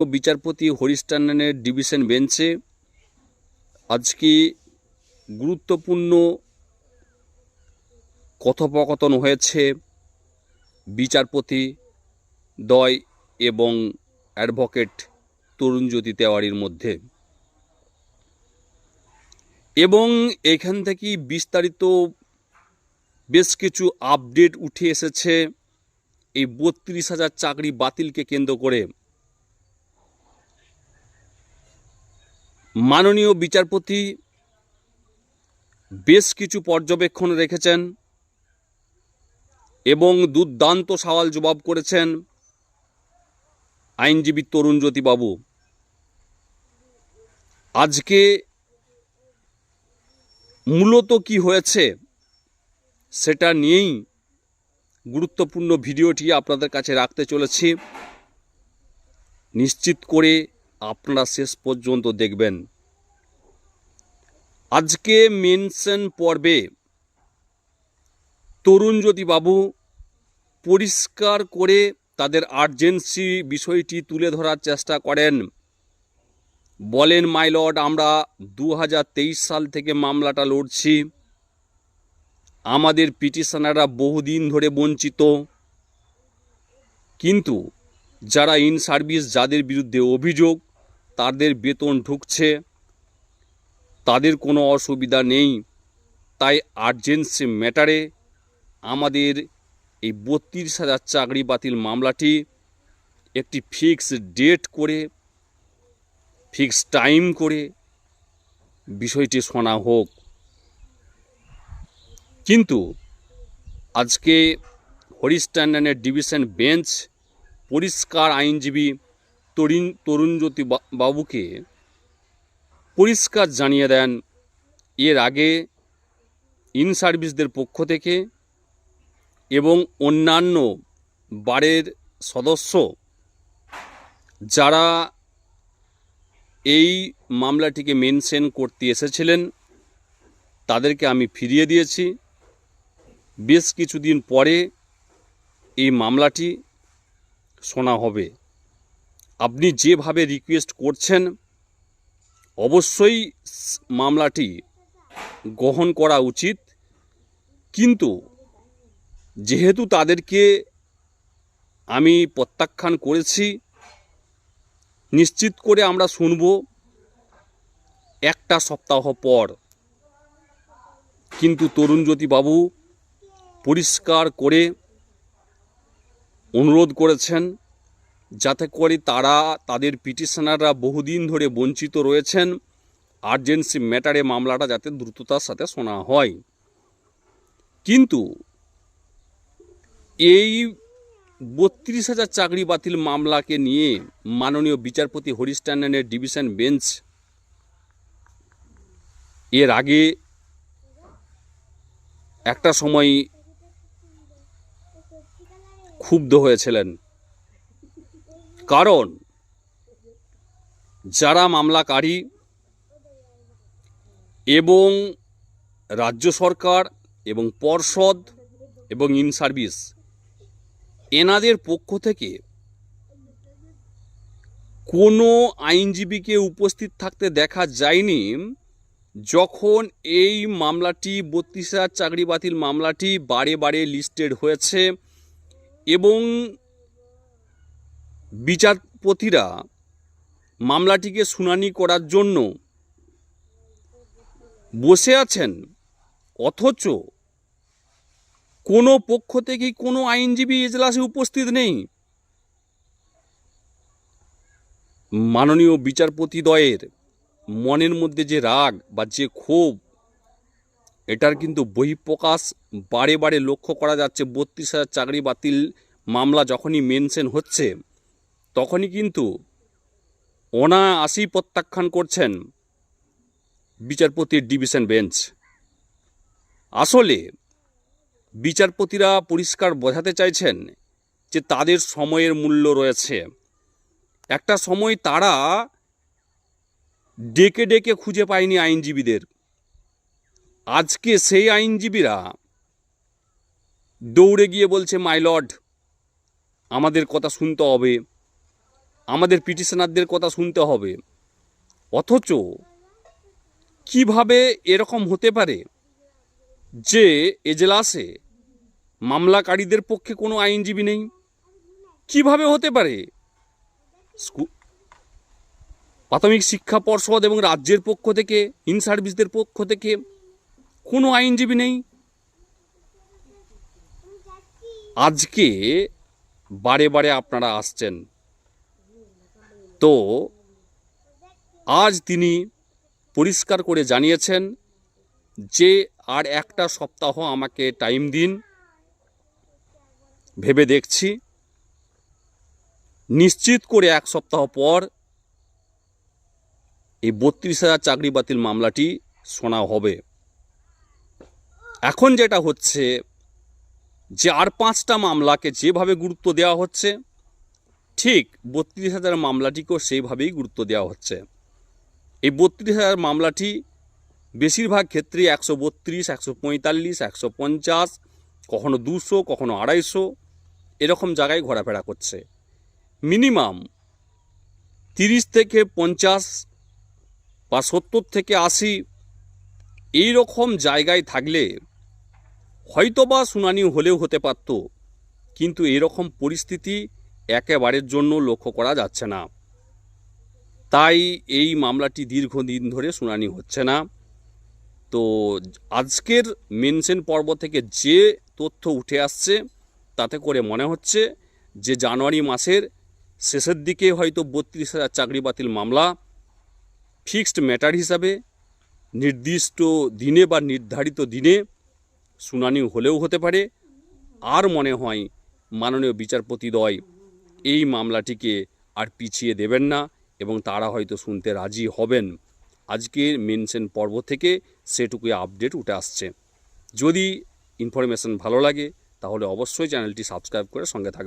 বিচারপতি হরিশ ডিভিশন বেঞ্চে আজকে গুরুত্বপূর্ণ কথোপকথন হয়েছে বিচারপতি দয় এবং অ্যাডভোকেট তরুণজ্যোতি তেওয়ারির মধ্যে। এবং এখান থেকে বিস্তারিত বেশ কিছু আপডেট উঠে এসেছে। এই বত্রিশ হাজার চাকরি বাতিলকে কেন্দ্র করে মাননীয় বিচারপতি বেশ কিছু পর্যবেক্ষণ রেখেছেন এবং দুর্দান্ত সওয়াল জবাব করেছেন আইনজীবী তরুণ জ্যোতিবাবু। আজকে মূলত কি হয়েছে সেটা নিয়েই গুরুত্বপূর্ণ ভিডিওটি আপনাদের কাছে রাখতে চলেছি। নিশ্চিত করে আপনারা শেষ পর্যন্ত দেখবেন। আজকে মেনশন পর্বে তরুণজ্যোতিবাবু পরিষ্কার করে তাদের আর্জেন্সি বিষয়টি তুলে ধরার চেষ্টা করেন। বলেন মাইলর্ড আমরা দু হাজার তেইশ সাল থেকে মামলাটা লড়ছি। আমাদের পিটিশনাররা বহুদিন ধরে বঞ্চিত। কিন্তু যারা ইন সার্ভিস যাদের বিরুদ্ধে অভিযোগ তাদের বেতন ঢুকছে। তাদের কোনো অসুবিধা নেই। তাই আর্জেন্সি ম্যাটারে আমাদের এই বত্রিশ হাজার চাকরি বাতিল মামলাটি একটি ফিক্স ডেট করে ফিক্স টাইম করে বিষয়টি শোনা হোক। কিন্তু আজকে হরিশ ট্যান্ডনের ডিভিশন বেঞ্চ পরিষ্কার আইনজীবী তরুণ তরুণজ্যোতি বাবুকে পরিষ্কার জানিয়ে দেন, এর আগে ইন সার্ভিসদের পক্ষ থেকে এবং অন্যান্য বারের সদস্য যারা এই মামলাটিকে মেনশন করতে এসেছিলেন, তাদেরকে আমি ফিরিয়ে দিয়েছি। বেশ কিছুদিন পরে এই মামলাটি শোনা হবে। আপনি যেভাবে রিকোয়েস্ট করছেন, অবশ্যই মামলাটি গ্রহণ করা উচিত। কিন্তু যেহেতু তাদেরকে আমি প্রত্যাখ্যান করেছি, নিশ্চিত করে আমরা শুনব একটা সপ্তাহ পর। কিন্তু তরুণ তরুণজ্যোতিবাবু পরিষ্কার করে অনুরোধ করেছেন যাতে করে তারা, তাদের পিটিশনাররা বহুদিন ধরে বঞ্চিত রয়েছেন। আর্জেন্সি ম্যাটারে মামলাটা যাতে দ্রুততার সাথে শোনা হয়। কিন্তু এই বত্রিশ হাজার চাকরি বাতিল মামলাকে নিয়ে মাননীয় বিচারপতি হরিশ ডিভিশন বেঞ্চ এর আগে একটা সময় ক্ষুব্ধ হয়েছিলেন। কারণ যারা মামলাকারী এবং রাজ্য সরকার এবং পর্ষদ এবং ইন সার্ভিস, এনাদের পক্ষ থেকে কোনো আইনজীবীকে উপস্থিত থাকতে দেখা যায়নি যখন এই মামলাটি, বত্রিশ হাজার চাকরি বাতিল মামলাটি বারে বারে লিস্টেড হয়েছে এবং বিচারপতিরা মামলাটিকে শুনানি করার জন্য বসে আছেন, অথচ কোনো পক্ষ থেকেই কোনো আইনজীবী এজলাসে উপস্থিত নেই। মাননীয় বিচারপতি বিচারপতিদ্বয়ের মনের মধ্যে যে রাগ বা যে ক্ষোভ, এটার কিন্তু বহিঃপ্রকাশ বারে বারে লক্ষ্য করা যাচ্ছে। বত্রিশ হাজার চাকরি বাতিল, মামলা যখনই মেনশন হচ্ছে তখনই কিন্তু অনায়াসি প্রত্যাখ্যান করছেন বিচারপতির ডিভিশন বেঞ্চ। আসলে বিচারপতিরা পরিষ্কার বোঝাতে চাইছেন যে তাদের সময়ের মূল্য রয়েছে। একটা সময় তারা ডেকে ডেকে খুঁজে পায়নি আইনজীবীদের। আজকে সেই আইনজীবীরা দৌড়ে গিয়ে বলছে, মাই লর্ড, আমাদের কথা শুনতে হবে। আমাদের পিটিশনারদের কথা শুনতে হবে। অথচ কীভাবে এরকম হতে পারে যে এজলাসে মামলাকারীদের পক্ষে কোনো আইনজীবী নেই? কীভাবে হতে পারে? প্রাথমিক শিক্ষা পর্ষদ এবং রাজ্যের পক্ষ থেকে, ইন সার্ভিসদের পক্ষ থেকে কোনো আইনজীবী নেই? আজকে বারে বারে আপনারা আসছেন। তো আজ তিনি পরিষ্কার করে জানিয়েছেন যে আর একটা সপ্তাহ আমাকে টাইম দিন। ভেবে দেখছি। নিশ্চিত করে এক সপ্তাহ পর এই বত্রিশ হাজার চাকরি বাতিল মামলাটি শোনা হবে। এখন যেটা হচ্ছে যে আর পাঁচটা মামলাকে যেভাবে গুরুত্ব দেওয়া হচ্ছে ঠিক বত্রিশ হাজার মামলাটিকেও সেইভাবেই গুরুত্ব দেওয়া হচ্ছে। এই বত্রিশ হাজার মামলাটি বেশিরভাগ ক্ষেত্রে একশো বত্রিশ, একশো পঁয়তাল্লিশ, একশো পঞ্চাশ, কখনো দুশো, কখনো আড়াইশো এরকম জায়গায় ঘোরাফেরা করছে। মিনিমাম তিরিশ থেকে পঞ্চাশ বা সত্তর থেকে আশি এই রকম জায়গায় থাকলে হয়তোবা শুনানি হলেও হতে পারত, কিন্তু এরকম পরিস্থিতি একেবারের জন্য লক্ষ্য করা যাচ্ছে না। তাই এই মামলাটি দীর্ঘদিন ধরে শুনানি হচ্ছে না। তো আজকের মেনশন পর্ব থেকে যে তথ্য উঠে আসছে, তাতে করে মনে হচ্ছে যে জানুয়ারি মাসের শেষের দিকে হয়তো বত্রিশ হাজার চাকরি বাতিল মামলা ফিক্সড ম্যাটার হিসাবে, নির্দিষ্ট দিনে বা নির্ধারিত দিনে শুনানি হলেও হতে পারে। আর মনে হয় মাননীয় বিচারপতিদ্বয় এই মামলাটিকে আর পিছিয়ে দেবেন না এবং তারা হয়তো শুনতে রাজি হবেন। আজকের মেনশন পর্ব থেকে সেটুকুই আপডেট উঠে আসছে। যদি ইনফরমেশন ভালো লাগে, তাহলে অবশ্যই চ্যানেলটি সাবস্ক্রাইব করে সঙ্গে থাকবে